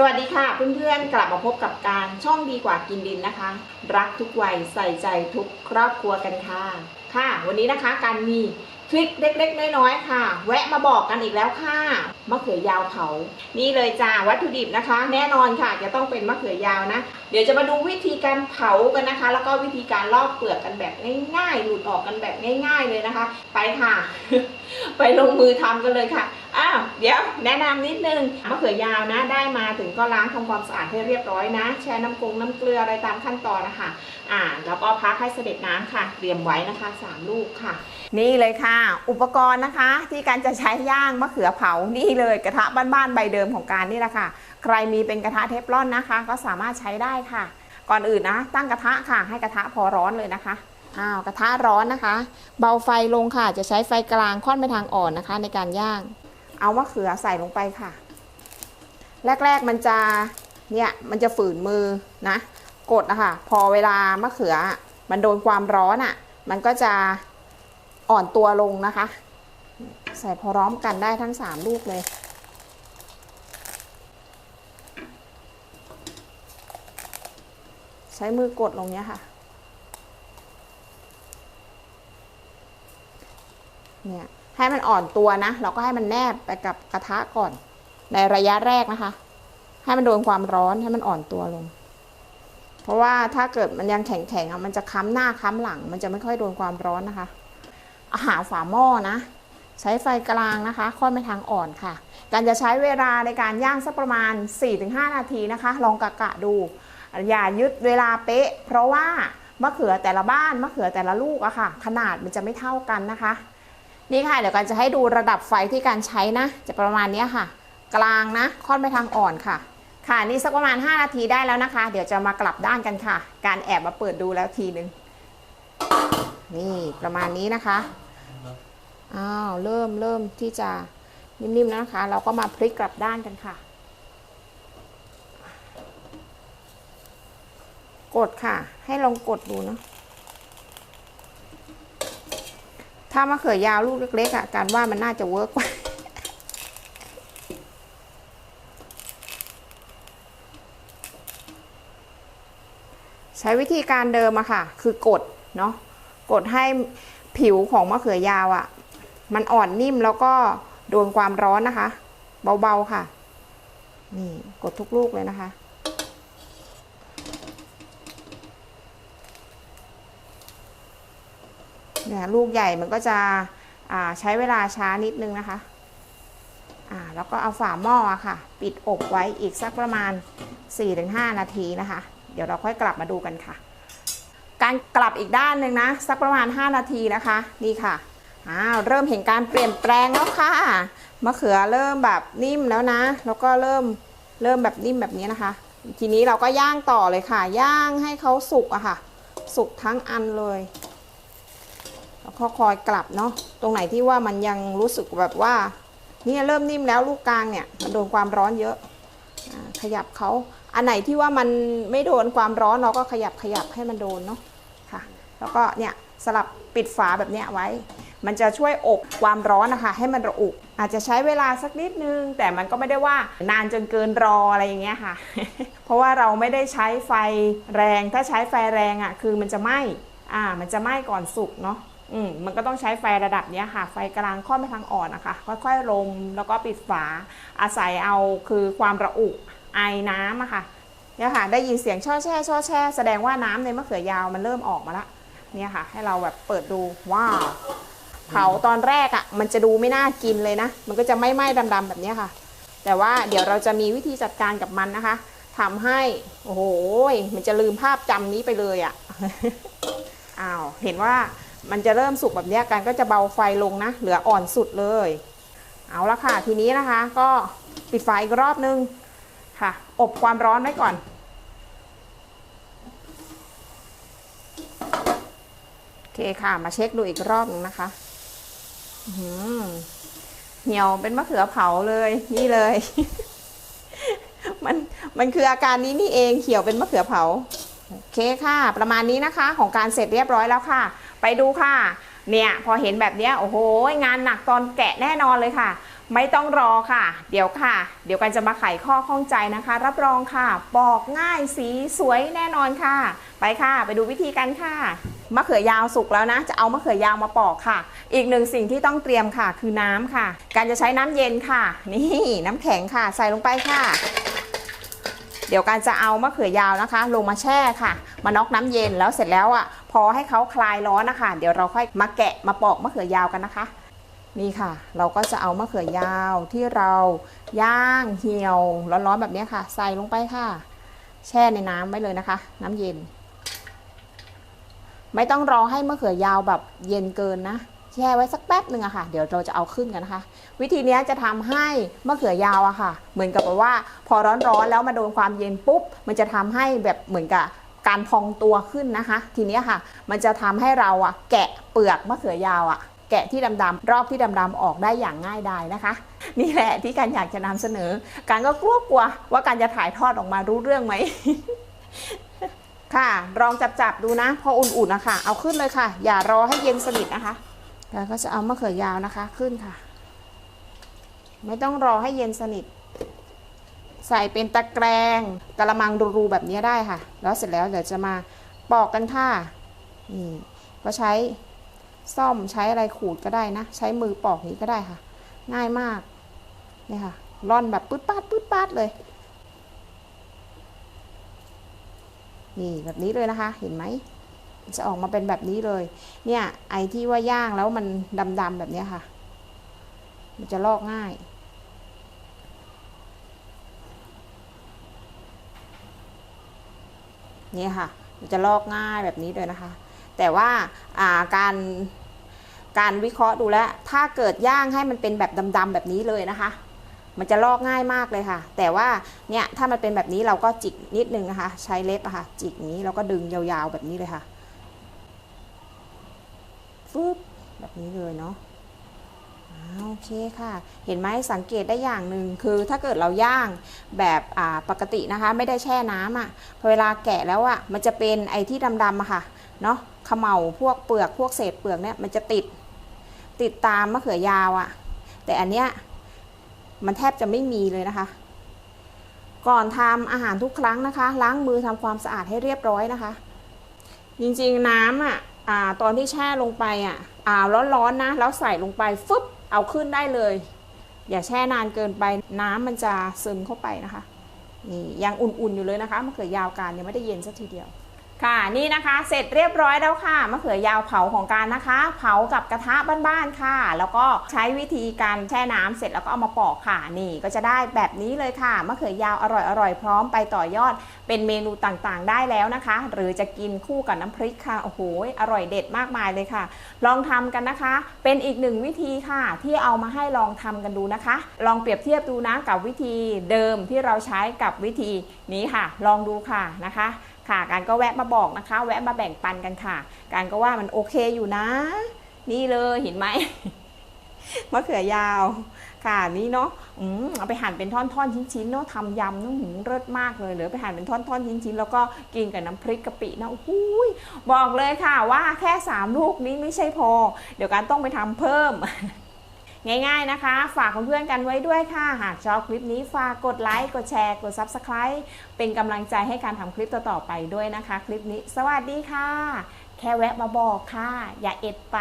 สวัสดีค่ะเพื่อนๆกลับมาพบกับการช่องดีกว่ากินดินนะคะ รักทุกวัยใส่ใจทุกครอบครัวกันค่ะ ค่ะ วันนี้นะคะการมีทริคเล็กๆน้อยๆค่ะ แวะมาบอกกันอีกแล้วค่ะมะเขือยาวเผา นี่เลยจ้าวัตถุดิบนะคะ แน่นอนค่ะจะต้องเป็นมะเขือยาวนะ เดี๋ยวจะมาดูวิธีการเผากันนะคะ แล้วก็วิธีการลอกเปลือกกันแบบง่ายๆหลุดออกกันแบบง่าย ๆเลยนะคะ ไปค่ะ ไปลงมือทำกันเลยค่ะอ้าวเดี๋ยวแนะนำนิดนึงมะเขือยาวนะได้มาถึงก็ล้างทำความสะอาดให้เรียบร้อยนะ แช่น้ำกงน้ำเกลืออะไรตามขั้นตอนนะคะอ่าแล้วก็พักให้เสด็จน้ำค่ะ เตรียมไว้นะคะสามลูกค่ะ นี่เลยค่ะ อุปกรณ์นะคะ ที่การจะใช้ย่างมะเขือเผานี่เลยกระทะบ้านๆใบเดิมของการนี่แหละค่ะ ใครมีเป็นกระทะเทฟลอนนะคะ ก็สามารถใช้ได้ค่ะ ก่อนอื่นนะ ตั้งกระทะค่ะให้กระทะพอร้อนเลยนะคะ อ้าวกระทะร้อนนะคะ เบาไฟลงค่ะ จะใช้ไฟกลางค่อนไปทางอ่อนนะคะ ในการย่าง เอามะเขือใส่ลงไปค่ะ แรกๆมันจะเนี่ยมันจะฝืนมือนะ กดนะคะพอเวลามะเขือ มันโดนความร้อนอะ่ะ มันก็จะอ่อนตัวลงนะคะ ใส่พอร้อมกันได้ทั้งสามลูกเลยใช้มือกดลงเนี้ยค่ะ เนี่ยให้มันอ่อนตัวนะ เราก็ให้มันแนบไปกับกระทะก่อน ในระยะแรกนะคะ ให้มันโดนความร้อนให้มันอ่อนตัวลง เพราะว่าถ้าเกิดมันยังแข็งๆอะมันจะค้ำหน้าค้ำหลัง มันจะไม่ค่อยโดนความร้อนนะคะ อาหารฝาหม้อนะ ใช้ไฟกลางนะคะ ค่อนไปทางอ่อนค่ะ การจะใช้เวลาในการย่างสักประมาณ 4-5 นาทีนะคะ ลองกะกะดู อย่ายึดเวลาเป๊ะ เพราะว่ามะเขือแต่ละบ้านมะเขือแต่ละลูกอะค่ะ ขนาดมันจะไม่เท่ากันนะคะ นี่ค่ะ เดี๋ยวกันจะให้ดูระดับไฟที่การใช้นะ จะประมาณนี้ค่ะ กลางนะค่อนไปทางอ่อนค่ะ ค่ะนี่สักประมาณ 5 นาทีได้แล้วนะคะ เดี๋ยวจะมากลับด้านกันค่ะ การแอบมาเปิดดูแล้วทีนึงนี่ประมาณนี้นะคะอ้าวเริ่มเริ่มที่จะนิ่มๆนะคะ เราก็มาพลิกกลับด้านกันค่ะ กดค่ะ ให้ลองกดดูเนาะ ถ้ามะเขือยาวลูกเล็กๆอะการว่ามันน่าจะเวิร์กกว่าใช้วิธีการเดิมอะค่ะ คือกดเนาะกดให้ผิวของมะเขือยาวอะ่ะมันอ่อนนิ่มแล้วก็โดนความร้อนนะคะ เบาๆค่ะ นี่กดทุกลูกเลยนะคะ นี่ยลูกใหญ่มันก็จะใช้เวลาช้านิดนึงนะคะแล้วก็เอาฝาหม้อค่ะ ปิดอบไว้อีกสักประมาณ 4-5 นาทีนะคะ เดี๋ยวเราค่อยกลับมาดูกันค่ะ การกลับอีกด้านหนึ่งนะ สักประมาณ 5 นาทีนะคะ นี่ค่ะอ้าวเริ่มเห็นการเปลี่ยนแปลงแล้วค่ะมะเขือเริ่มแบบนิ่มแล้วนะ แล้วก็เริ่มเริ่มแบบนิ่มแบบนี้นะคะ ทีนี้เราก็ย่างต่อเลยค่ะ ย่างให้เขาสุกอะค่ะ สุกทั้งอันเลย แล้วก็คอยกลับเนาะตรงไหนที่ว่ามันยังรู้สึกแบบว่าเนี่ยเริ่มนิ่มแล้วลูกกลางเนี่ยมันโดนความร้อนเยอะขยับเขาอันไหนที่ว่ามันไม่โดนความร้อนเราก็ขยับขยับให้มันโดนเนาะค่ะ แล้วก็เนี่ยสลับปิดฝาแบบเนี้ยไว้ มันจะช่วยอบความร้อนนะคะให้มันระอุ อาจจะใช้เวลาสักนิดนึง แต่มันก็ไม่ได้ว่านานจนเกินรออะไรอย่างเงี้ยค่ะ เพราะว่าเราไม่ได้ใช้ไฟแรง ถ้าใช้ไฟแรงอะคือมันจะไหม้อ่ามันจะไหม้ก่อนสุกเนาะ อืมมันก็ต้องใช้ไฟระดับนี้ค่ะ ไฟกลางค่อนไปทางอ่อนนะคะ ค่อยๆลมแล้วก็ปิดฝา อาศัยเอาคือความระอุไอน้ำอะค่ะเนี่ยค่ะ ได้ยินเสียงช่อแช่ช่อแช่แสดงว่าน้ำในมะเขือยาวมันเริ่มออกมาละเนี่ยค่ะ ให้เราแบบเปิดดูว้าวเผาตอนแรกอะ่ะ มันจะดูไม่น่ากินเลยนะ มันก็จะไม่ไหม้ดำๆแบบนี้ค่ะ แต่ว่าเดี๋ยวเราจะมีวิธีจัดการกับมันนะคะทำให้ โอ้โหมันจะลืมภาพจำนี้ไปเลยอะ่ะอ้าวเห็นว่า มันจะเริ่มสุกแบบนี้กันก็จะเบาไฟลงนะ เหลืออ่อนสุดเลย เอาละค่ะ ทีนี้นะคะ ก็ปิดไฟอีกรอบนึงค่ะ อบความร้อนไว้ก่อน โอเคค่ะ มาเช็คดูอีกรอบหนึงนะคะหือเหี่ยวเป็นมะเขือเผาเลย นี่เลย มันมันคืออาการนี้นี่เองเขียวเป็นมะเขือเผา โอเคค่ะ ประมาณนี้นะคะ ของการเสร็จเรียบร้อยแล้วค่ะ ไปดูค่ะ เนี่ยพอเห็นแบบนี้โอ้โหงานหนักตอนแกะแน่นอนเลยค่ะ ไม่ต้องรอค่ะ เดี๋ยวค่ะ เดี๋ยวกันจะมาไขข้อข้องใจนะคะ รับรองค่ะ ปอกง่ายสีสวยแน่นอนค่ะ ไปค่ะ ไปดูวิธีกันค่ะมะเขือยาวสุกแล้วนะ จะเอามะเขือยาวมาปอกค่ะ อีกหนึ่งสิ่งที่ต้องเตรียมค่ะ คือน้ำค่ะ การจะใช้น้ำเย็นค่ะ นี่น้ำแข็งค่ะ ใส่ลงไปค่ะ เดี๋ยวการจะเอามะเขือยาวนะคะ ลงมาแช่ค่ะ มาน็อกน้ำเย็นแล้วเสร็จแล้วอะ พอให้เขาคลายร้อนนะคะ เดี๋ยวเราค่อยมาแกะมาปอกมะเขือยาวกันนะคะ นี่ค่ะ เราก็จะเอามะเขือยาวที่เราย่างเหี่ยวร้อนๆแบบนี้ค่ะ ใส่ลงไปค่ะ แช่ในน้ำไว้เลยนะคะ น้ำเย็น ไม่ต้องรอให้มะเขือยาวแบบเย็นเกินนะแช่ไว้สักแป๊บหนึ่งอะค่ะ เดี๋ยวเราจะเอาขึ้นกันนะคะ วิธีนี้จะทำให้มะเขือยาวอะค่ะ เหมือนกับแบบว่าพอร้อนๆแล้วมาโดนความเย็นปุ๊บ มันจะทำให้แบบเหมือนกับ การพองตัวขึ้นนะคะ ทีนี้ค่ะ มันจะทำให้เราอะแกะเปลือกมะเขือยาวอะแกะที่ดำๆรอบที่ดำๆออกได้อย่างง่ายดายนะคะ นี่แหละที่การอยากจะนำเสนอ การก็กลัวๆว่าการจะถ่ายทอดออกมารู้เรื่องไหมค่ะลองจับๆดูนะ พออุ่นๆนะคะ เอาขึ้นเลยค่ะ อย่ารอให้เย็นสนิทนะคะแล้วก็จะเอามะเขือยาวนะคะขึ้นค่ะ ไม่ต้องรอให้เย็นสนิท ใส่เป็นตะแกรงกระมังรูๆแบบนี้ได้ค่ะ แล้วเสร็จแล้วเดี๋ยวจะมาปอกกันค่ะนี่ก็ใช้ซ่อมใช้อะไรขูดก็ได้นะ ใช้มือปอกนี้ก็ได้ค่ะ ง่ายมากนี่ค่ะร่อนแบบปื๊ดปาดปื๊ดปาดเลย นี่แบบนี้เลยนะคะ เห็นไหมจะออกมาเป็นแบบนี้เลย เนี่ยไอ้ที่ว่าย่างแล้วมันดำๆแบบนี้ค่ะ มันจะลอกง่าย นี่ค่ะมันจะลอกง่ายแบบนี้เลยนะคะ แต่ว่าาการการวิเคราะห์ดูแล้วถ้าเกิดย่างให้มันเป็นแบบดำๆแบบนี้เลยนะคะ มันจะลอกง่ายมากเลยค่ะ แต่ว่าเนี่ยถ้ามันเป็นแบบนี้เราก็จิกนิดนึงนะคะ ใช้เล็บอะค่ะ จิกนี้แล้วก็ดึงยาวๆแบบนี้เลยค่ะฟึบแบบนี้เลยเนาะ โอเคค่ะ เห็นไหมสังเกตได้อย่างหนึ่งคือถ้าเกิดเราย่างแบบปกตินะคะ ไม่ได้แช่น้ำอะ่ะพอเวลาแกะแล้วอะ่ะมันจะเป็นไอ้ที่ดำๆอะค่ะเนาะขม่าพวกเปลือกพวกเศษเปลือกเนี่ยมันจะติดติดตามมะเขือยาวอะ่ะ แต่อันเนี้ยมันแทบจะไม่มีเลยนะคะ ก่อนทำอาหารทุกครั้งนะคะ ล้างมือทำความสะอาดให้เรียบร้อยนะคะ จริงๆน้ำอะอ่าตอนที่แช่ลงไปอะ อ่าร้อนๆนะ แล้วใส่ลงไปฟึบเอาขึ้นได้เลย อย่าแช่นานเกินไปน้ำมันจะซึมเข้าไปนะคะนี่ยังอุ่นๆอยู่เลยนะคะมะเขือยาวการยังไม่ได้เย็นสักทีเดียว ค่ะนี่นะคะเสร็จเรียบร้อยแล้วค่ะมะเขือยาวเผาของการนะคะ เผากับกระทะบ้านๆค่ะ แล้วก็ใช้วิธีการแช่น้ำเสร็จแล้วก็เอามาปอกค่ะนี่ก็จะได้แบบนี้เลยค่ะมะเขือยาวอร่อยๆพร้อมไปต่อยอด เป็นเมนูต่างๆ ได้แล้วนะคะ หรือจะกินคู่กับน้ำพริกค่ะโอ้โหอร่อยเด็ดมากมายเลยค่ะ ลองทำกันนะคะ เป็นอีกหนึ่งวิธีค่ะ ที่เอามาให้ลองทำกันดูนะคะ ลองเปรียบเทียบดูนะกับวิธีเดิมที่เราใช้กับวิธีนี้ค่ะ ลองดูค่ะนะคะ ค่ะ การก็แวะมาบอกนะคะ แวะมาแบ่งปันกันค่ะ การก็ว่ามันโอเคอยู่นะ นี่เลยเห็นไหมมะเขือยาวค่ะนี่เนาะอืมเอาไปหั่นเป็นท่อนๆชิ้นๆเนาะทำยำน้ำหูเลิศมากเลยหรือไปหั่นเป็นท่อนๆชิ้นๆแล้วก็กินกับน้ำพริกกะปินะโอ้หยบอกเลยค่ะว่าแค่สามลูกนี้ไม่ใช่พอ เดี๋ยวการต้องไปทำเพิ่ม ง่ายๆนะคะ ฝากเพื่อนๆกันไว้ด้วยค่ะ หากชอบคลิปนี้ฝากกดไลค์กดแชร์ กด Subscribe เป็นกำลังใจให้การทำคลิปต่อๆไปด้วยนะคะ คลิปนี้ สวัสดีค่ะ แค่แวะมาบอกค่ะ อย่าเอ็ดไป